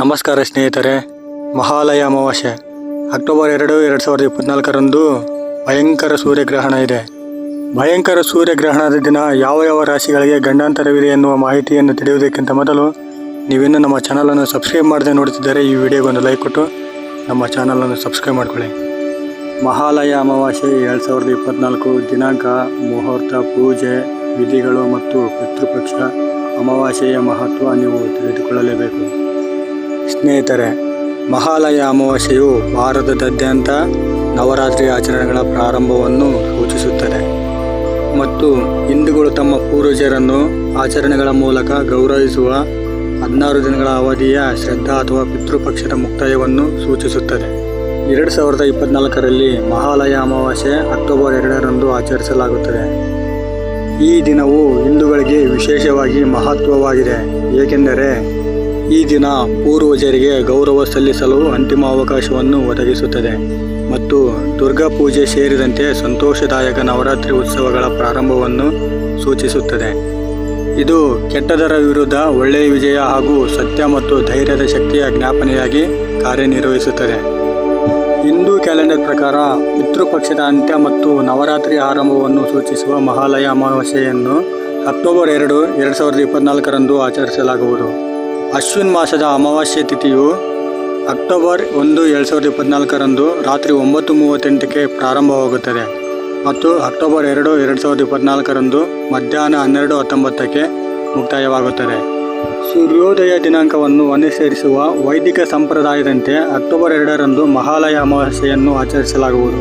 ನಮಸ್ಕಾರ ಸ್ನೇಹಿತರೆ. ಮಹಾಲಯ ಅಮಾವಾಸ್ಯೆ. ಅಕ್ಟೋಬರ್ ಎರಡು ಎರಡು ಸಾವಿರದ ಇಪ್ಪತ್ನಾಲ್ಕರಂದು ಭಯಂಕರ ಸೂರ್ಯಗ್ರಹಣ ಇದೆ. ಭಯಂಕರ ಸೂರ್ಯಗ್ರಹಣದ ದಿನ ಯಾವ ಯಾವ ರಾಶಿಗಳಿಗೆ ಗಂಡಾಂತರವಿದೆ ಎನ್ನುವ ಮಾಹಿತಿಯನ್ನು ತಿಳಿಯುವುದಕ್ಕಿಂತ ಮೊದಲು ನೀವಿನ್ನು ನಮ್ಮ ಚಾನಲನ್ನು ಸಬ್ಸ್ಕ್ರೈಬ್ ಮಾಡದೆ ನೋಡುತ್ತಿದ್ದರೆ ಈ ವಿಡಿಯೋಗೆ ಒಂದು ಲೈಕ್ ಕೊಟ್ಟು ನಮ್ಮ ಚಾನಲನ್ನು ಸಬ್ಸ್ಕ್ರೈಬ್ ಮಾಡಿಕೊಳ್ಳಿ. ಮಹಾಲಯ ಅಮಾವಾಸ್ಯೆ ಎರಡು ಸಾವಿರದ ಇಪ್ಪತ್ನಾಲ್ಕು ದಿನಾಂಕ, ಮುಹೂರ್ತ, ಪೂಜೆ, ವಿಧಿಗಳು ಮತ್ತು ಪಿತೃಪಕ್ಷ ಅಮಾವಾಸ್ಯೆಯ ಮಹತ್ವ ನೀವು ತಿಳಿದುಕೊಳ್ಳಲೇಬೇಕು. ಸ್ನೇಹಿತರೆ, ಮಹಾಲಯ ಅಮಾವಾಸ್ಯೆಯು ಭಾರತದಾದ್ಯಂತ ನವರಾತ್ರಿ ಆಚರಣೆಗಳ ಪ್ರಾರಂಭವನ್ನು ಸೂಚಿಸುತ್ತದೆ ಮತ್ತು ಹಿಂದೂಗಳು ತಮ್ಮ ಪೂರ್ವಜರನ್ನು ಆಚರಣೆಗಳ ಮೂಲಕ ಗೌರವಿಸುವ ಹದಿನಾರು ದಿನಗಳ ಅವಧಿಯ ಶ್ರದ್ಧಾ ಅಥವಾ ಪಿತೃಪಕ್ಷದ ಮುಕ್ತಾಯವನ್ನು ಸೂಚಿಸುತ್ತದೆ. ಎರಡು ಸಾವಿರದ ಇಪ್ಪತ್ನಾಲ್ಕರಲ್ಲಿ ಮಹಾಲಯ ಅಮಾವಾಸ್ಯೆ ಅಕ್ಟೋಬರ್ ಎರಡರಂದು ಆಚರಿಸಲಾಗುತ್ತದೆ. ಈ ದಿನವು ಹಿಂದೂಗಳಿಗೆ ವಿಶೇಷವಾಗಿ ಮಹತ್ವವಾಗಿದೆ, ಏಕೆಂದರೆ ಈ ದಿನ ಪೂರ್ವಜರಿಗೆ ಗೌರವ ಸಲ್ಲಿಸಲು ಅಂತಿಮ ಅವಕಾಶವನ್ನು ಒದಗಿಸುತ್ತದೆ ಮತ್ತು ದುರ್ಗಾ ಪೂಜೆ ಸೇರಿದಂತೆ ಸಂತೋಷದಾಯಕ ನವರಾತ್ರಿ ಉತ್ಸವಗಳ ಪ್ರಾರಂಭವನ್ನು ಸೂಚಿಸುತ್ತದೆ. ಇದು ಕೆಟ್ಟದರ ವಿರುದ್ಧ ಒಳ್ಳೆಯ ವಿಜಯ ಹಾಗೂ ಸತ್ಯ ಮತ್ತು ಧೈರ್ಯದ ಶಕ್ತಿಯ ಜ್ಞಾಪನೆಯಾಗಿ ಕಾರ್ಯನಿರ್ವಹಿಸುತ್ತದೆ. ಹಿಂದೂ ಕ್ಯಾಲೆಂಡರ್ ಪ್ರಕಾರ ಪಿತೃಪಕ್ಷದ ಅಂತ್ಯ ಮತ್ತು ನವರಾತ್ರಿ ಆರಂಭವನ್ನು ಸೂಚಿಸುವ ಮಹಾಲಯ ಅಮಾವಾಸ್ಯೆಯನ್ನು ಅಕ್ಟೋಬರ್ ಎರಡು ಎರಡು ಸಾವಿರದ ಇಪ್ಪತ್ನಾಲ್ಕರಂದು ಆಚರಿಸಲಾಗುವುದು. ಅಶ್ವಿನ್ ಮಾಸದ ಅಮಾವಾಸ್ಯೆ ತಿಥಿಯು ಅಕ್ಟೋಬರ್ ಒಂದು ಎರಡು ಸಾವಿರದ ಇಪ್ಪತ್ನಾಲ್ಕರಂದು ರಾತ್ರಿ ಒಂಬತ್ತು ಮೂವತ್ತೆಂಟಕ್ಕೆ ಪ್ರಾರಂಭವಾಗುತ್ತದೆ ಮತ್ತು ಅಕ್ಟೋಬರ್ ಎರಡು ಎರಡು ಸಾವಿರದ ಇಪ್ಪತ್ನಾಲ್ಕರಂದು ಮಧ್ಯಾಹ್ನ ಹನ್ನೆರಡು ಹತ್ತೊಂಬತ್ತಕ್ಕೆ ಮುಕ್ತಾಯವಾಗುತ್ತದೆ. ಸೂರ್ಯೋದಯ ದಿನಾಂಕವನ್ನು ಅನುಸರಿಸುವ ವೈದಿಕ ಸಂಪ್ರದಾಯದಂತೆ ಅಕ್ಟೋಬರ್ ಎರಡರಂದು ಮಹಾಲಯ ಅಮಾವಾಸ್ಯೆಯನ್ನು ಆಚರಿಸಲಾಗುವುದು.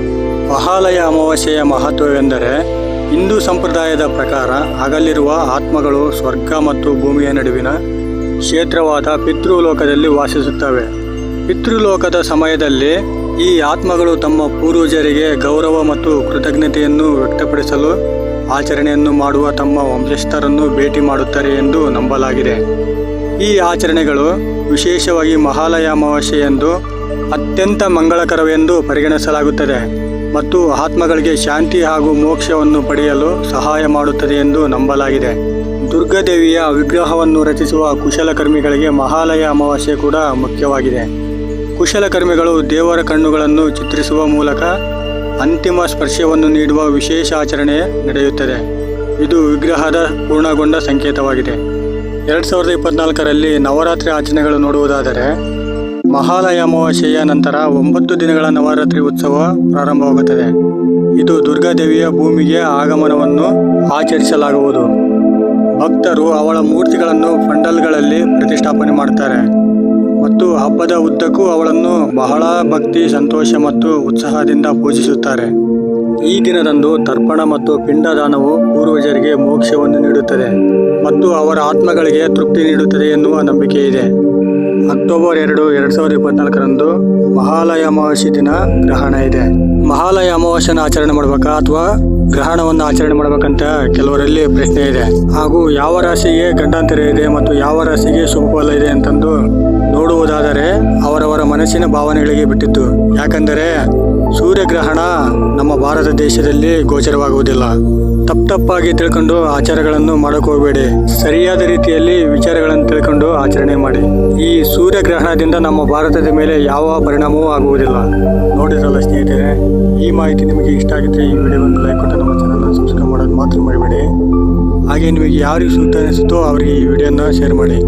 ಮಹಾಲಯ ಅಮಾವಾಸ್ಯೆಯ ಮಹತ್ವವೆಂದರೆ ಹಿಂದೂ ಸಂಪ್ರದಾಯದ ಪ್ರಕಾರ ಅಗಲಿರುವ ಆತ್ಮಗಳು ಸ್ವರ್ಗ ಮತ್ತು ಭೂಮಿಯ ನಡುವಿನ ಕ್ಷೇತ್ರವಾದ ಪಿತೃಲೋಕದಲ್ಲಿ ವಾಸಿಸುತ್ತವೆ. ಪಿತೃಲೋಕದ ಸಮಯದಲ್ಲಿ ಈ ಆತ್ಮಗಳು ತಮ್ಮ ಪೂರ್ವಜರಿಗೆ ಗೌರವ ಮತ್ತು ಕೃತಜ್ಞತೆಯನ್ನು ವ್ಯಕ್ತಪಡಿಸಲು ಆಚರಣೆಯನ್ನು ಮಾಡುವ ತಮ್ಮ ವಂಶಸ್ಥರನ್ನು ಭೇಟಿ ಮಾಡುತ್ತಾರೆ ಎಂದು ನಂಬಲಾಗಿದೆ. ಈ ಆಚರಣೆಗಳು ವಿಶೇಷವಾಗಿ ಮಹಾಲಯ ಅಮಾವಾಸ್ಯೆ ಎಂದು ಅತ್ಯಂತ ಮಂಗಳಕರವೆಂದು ಪರಿಗಣಿಸಲಾಗುತ್ತದೆ ಮತ್ತು ಆತ್ಮಗಳಿಗೆ ಶಾಂತಿ ಹಾಗೂ ಮೋಕ್ಷವನ್ನು ಪಡೆಯಲು ಸಹಾಯ ಮಾಡುತ್ತದೆ ಎಂದು ನಂಬಲಾಗಿದೆ. ದುರ್ಗಾದೇವಿಯ ವಿಗ್ರಹವನ್ನು ರಚಿಸುವ ಕುಶಲಕರ್ಮಿಗಳಿಗೆ ಮಹಾಲಯ ಅಮಾವಾಸ್ಯೆ ಕೂಡ ಮುಖ್ಯವಾಗಿದೆ. ಕುಶಲಕರ್ಮಿಗಳು ದೇವರ ಕಣ್ಣುಗಳನ್ನು ಚಿತ್ರಿಸುವ ಮೂಲಕ ಅಂತಿಮ ಸ್ಪರ್ಶವನ್ನು ನೀಡುವ ವಿಶೇಷ ಆಚರಣೆ ನಡೆಯುತ್ತದೆ. ಇದು ವಿಗ್ರಹದ ಪೂರ್ಣಗೊಂಡ ಸಂಕೇತವಾಗಿದೆ. ಎರಡು ಸಾವಿರದ ಇಪ್ಪತ್ನಾಲ್ಕರಲ್ಲಿ ನವರಾತ್ರಿ ಆಚರಣೆಗಳು ನೋಡುವುದಾದರೆ, ಮಹಾಲಯ ಅಮಾವಾಸ್ಯೆಯ ನಂತರ ಒಂಬತ್ತು ದಿನಗಳ ನವರಾತ್ರಿ ಉತ್ಸವ ಪ್ರಾರಂಭವಾಗುತ್ತದೆ. ಇದು ದುರ್ಗಾದೇವಿಯ ಭೂಮಿಗೆ ಆಗಮನವನ್ನು ಆಚರಿಸಲಾಗುವುದು. ಭಕ್ತರು ಅವಳ ಮೂರ್ತಿಗಳನ್ನು ಫಂಡಲ್ಗಳಲ್ಲಿ ಪ್ರತಿಷ್ಠಾಪನೆ ಮಾಡುತ್ತಾರೆ. ಮತ್ತು ಹಬ್ಬದ ಉದ್ದಕ್ಕೂ ಅವಳನ್ನು ಬಹಳ ಭಕ್ತಿ, ಸಂತೋಷ ಮತ್ತು ಉತ್ಸಾಹದಿಂದ ಪೂಜಿಸುತ್ತಾರೆ. ಈ ದಿನದಂದು ತರ್ಪಣ ಮತ್ತು ಪಿಂಡದಾನವು ಪೂರ್ವಜರಿಗೆ ಮೋಕ್ಷವನ್ನು ನೀಡುತ್ತದೆ ಮತ್ತು ಅವರ ಆತ್ಮಗಳಿಗೆ ತೃಪ್ತಿ ನೀಡುತ್ತದೆ ಎನ್ನುವ ನಂಬಿಕೆ ಇದೆ ಅಕ್ಟೋಬರ್ ಎರಡು ಎರಡು ಸಾವಿರದ ಇಪ್ಪತ್ನಾಲ್ಕರಂದು ಮಹಾಲಯ ಅಮಾವಾಸ್ಯ ದಿನ ಗ್ರಹಣ ಇದೆ. ಮಹಾಲಯ ಅಮಾವಾಸ್ಯನ ಆಚರಣೆ ಮಾಡಬೇಕಾ ಅಥವಾ ಗ್ರಹಣವನ್ನು ಆಚರಣೆ ಮಾಡಬೇಕಂತ ಕೆಲವರಲ್ಲಿ ಪ್ರಶ್ನೆ ಇದೆ. ಹಾಗೂ ಯಾವ ರಾಶಿಗೆ ಗಂಡಾಂತರ ಇದೆ ಮತ್ತು ಯಾವ ರಾಶಿಗೆ ಶುಭ ಫಲ ಇದೆ ಅಂತಂದು ಮನಸ್ಸಿನ ಭಾವನೆಗಳಿಗೆ ಬಿಟ್ಟಿತ್ತು. ಯಾಕಂದರೆ ಸೂರ್ಯಗ್ರಹಣ ನಮ್ಮ ಭಾರತ ದೇಶದಲ್ಲಿ ಗೋಚರವಾಗುವುದಿಲ್ಲ. ತಪ್ಪು ತಪ್ಪಾಗಿ ತಿಳ್ಕೊಂಡು ಆಚಾರಗಳನ್ನು ಮಾಡಕ್ ಸರಿಯಾದ ರೀತಿಯಲ್ಲಿ ವಿಚಾರಗಳನ್ನು ತಿಳ್ಕೊಂಡು ಆಚರಣೆ ಮಾಡಿ. ಈ ಸೂರ್ಯಗ್ರಹಣದಿಂದ ನಮ್ಮ ಭಾರತದ ಮೇಲೆ ಯಾವ ಪರಿಣಾಮವೂ ಆಗುವುದಿಲ್ಲ. ನೋಡಿದ್ರಲ್ಲ ಸ್ನೇಹಿತರೆ, ಈ ಮಾಹಿತಿ ನಿಮಗೆ ಇಷ್ಟ ಆಗಿದ್ರೆ ಈ ವಿಡಿಯೋವನ್ನು ಲೈಕ್ ಕೊಟ್ಟು ನಮ್ಮ ಚಾನಲ್ನ ಸಬ್ಸ್ಕ್ರೈಬ್ ಮಾಡೋದು ಮಾತ್ರ ಮಾಡಬೇಡಿ ಹಾಗೆ ನಿಮಗೆ ಯಾರಿಗೆ ಸೂಕ್ತ ಅನಿಸುತ್ತೋ ಅವರಿಗೆ ಈ ವಿಡಿಯೋನ ಶೇರ್ ಮಾಡಿ.